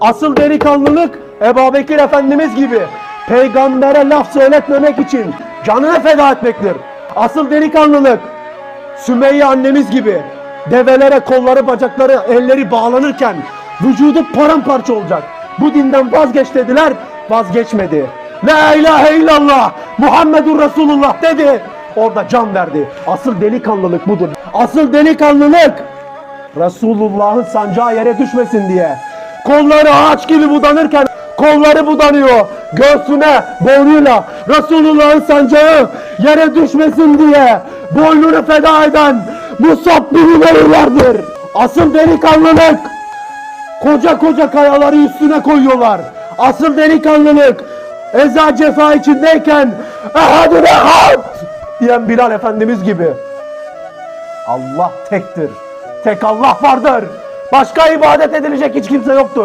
Asıl delikanlılık Ebu Bekir Efendimiz gibi peygambere laf söyletmemek için canını feda etmektir. Asıl delikanlılık Sümeyye annemiz gibi develere kolları bacakları elleri bağlanırken vücudu paramparça olacak. Bu dinden vazgeç dediler vazgeçmedi. La ilahe illallah Muhammedur Resulullah dedi. Orada can verdi. Asıl delikanlılık budur. Asıl delikanlılık Resulullah'ın sancağı yere düşmesin diye. Kolları ağaç gibi budanırken kolları budanıyor. Göğsüne boynuyla Resulullah'ın sancağı yere düşmesin diye boynunu feda eden Musab bin Ümeyr vardır. Asıl delikanlılık koca koca kayaları üstüne koyuyorlar. Asıl delikanlılık eza cefa içindeyken ehadüne had diyen Bilal Efendimiz gibi. Allah tektir. Tek Allah vardır. Başka ibadet edilecek hiç kimse yoktur.